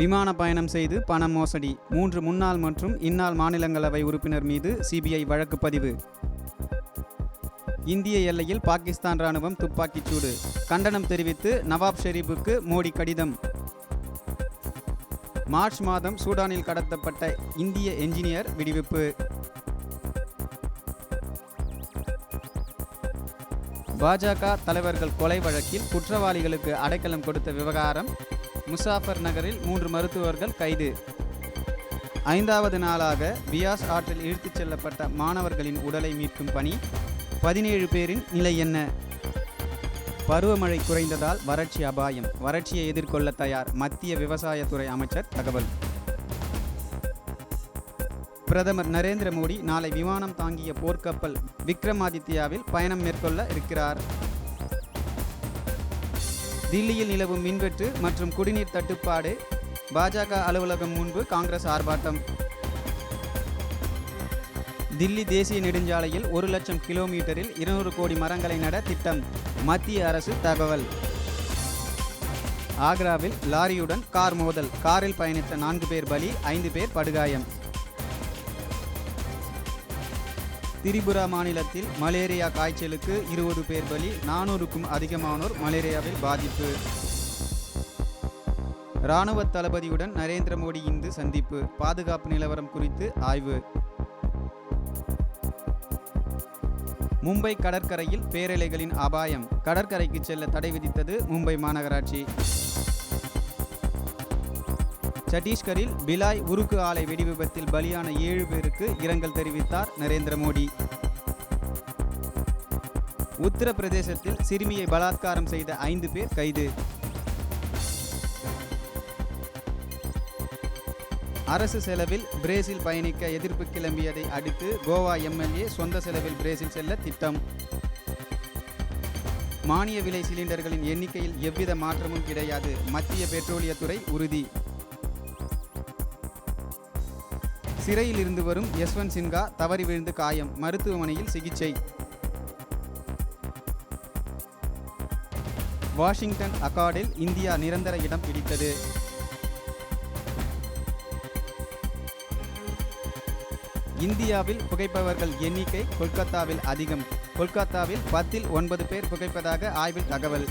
விமான பயணம் செய்து பண மோசடி மூன்று முன்னாள் மற்றும் இந்நாள் மாநிலங்களவை உறுப்பினர் மீது சிபிஐ வழக்கு பதிவு. இந்திய எல்லையில் பாகிஸ்தான் ராணுவம் துப்பாக்கிச் சூடு கண்டனம் தெரிவித்து நவாப் ஷெரீப்புக்கு மோடி கடிதம். மார்ச் மாதம் சூடானில் கடத்தப்பட்ட இந்திய என்ஜினியர் விடுவிப்பு. பாஜக தலைவர்கள் கொலை வழக்கில் குற்றவாளிகளுக்கு அடைக்கலம் கொடுத்த விவகாரம் முசாஃபர் நகரில் மூன்று மருத்துவர்கள் கைது. ஐந்தாவது நாளாக பியாஸ் ஆற்றில் இழுத்துச் செல்லப்பட்ட மாணவர்களின் உடலை மீட்கும் பணி பதினேழு பேரின் நிலை என்ன? பருவமழை குறைந்ததால் வறட்சி அபாயம். வறட்சியை எதிர்கொள்ள தயார் மத்திய விவசாயத்துறை அமைச்சர் தகவல். பிரதமர் நரேந்திர மோடி நாளை விமானம் தாங்கிய போர்க்கப்பல் விக்ரமாதித்யாவில் பயணம் மேற்கொள்ள இருக்கிறார். தில்லியில் நிலவும் மின்வெட்டு மற்றும் குடிநீர் தட்டுப்பாடு பாஜக அலுவலகம் முன்பு காங்கிரஸ் ஆர்ப்பாட்டம். தில்லி தேசிய நெடுஞ்சாலையில் ஒரு லட்சம் கிலோமீட்டரில் இருநூறு கோடி மரங்களை நட திட்டம் மத்திய அரசு தகவல். ஆக்ராவில் லாரியுடன் கார் மோதல் காரில் பயணித்த நான்கு பேர் பலி ஐந்து பேர் படுகாயம். திரிபுரா மாநிலத்தில் மலேரியா காய்ச்சலுக்கு இருபது பேர் பலி நானூறுக்கும் அதிகமானோர் மலேரியாவில் பாதிப்பு. இராணுவ தளபதியுடன் நரேந்திர மோடி இன்று சந்திப்பு பாதுகாப்பு நிலவரம் குறித்து ஆய்வு. மும்பை கடற்கரையில் பேரலைகளின் அபாயம் கடற்கரைக்கு செல்ல தடை விதித்தது மும்பை மாநகராட்சி. சத்தீஸ்கரில் பிலாய் உருக்கு ஆலை வெடிவிபத்தில் பலியான ஏழு பேருக்கு இரங்கல் தெரிவித்தார் நரேந்திர மோடி. உத்தரப்பிரதேசத்தில் சிறுமியை பலாத்காரம் செய்த ஐந்து பேர் கைது. அரசு செலவில் பிரேசில் பயணிக்க எதிர்ப்பு கிளம்பியதை அடுத்து கோவா எம்எல்ஏ சொந்த செலவில் பிரேசில் செல்ல திட்டம். மானிய விலை சிலிண்டர்களின் எண்ணிக்கையில் எவ்வித மாற்றமும் கிடையாது. மத்திய பெட்ரோலியத்துறை உறுதி. சிறையில் இருந்து வரும் யஸ்வந்த் சின்ஹா தவறி விழுந்து காயம். மருத்துவமனையில் சிகிச்சை. வாஷிங்டன் அக்கார்டில் இந்தியா நிரந்தர இடம் பிடித்தது. இந்தியாவில் புகைப்பவர்கள் எண்ணிக்கை கொல்கத்தாவில் அதிகம். கொல்கத்தாவில் பத்தில் ஒன்பது பேர் புகைப்பதாக ஆய்வில் தகவல்.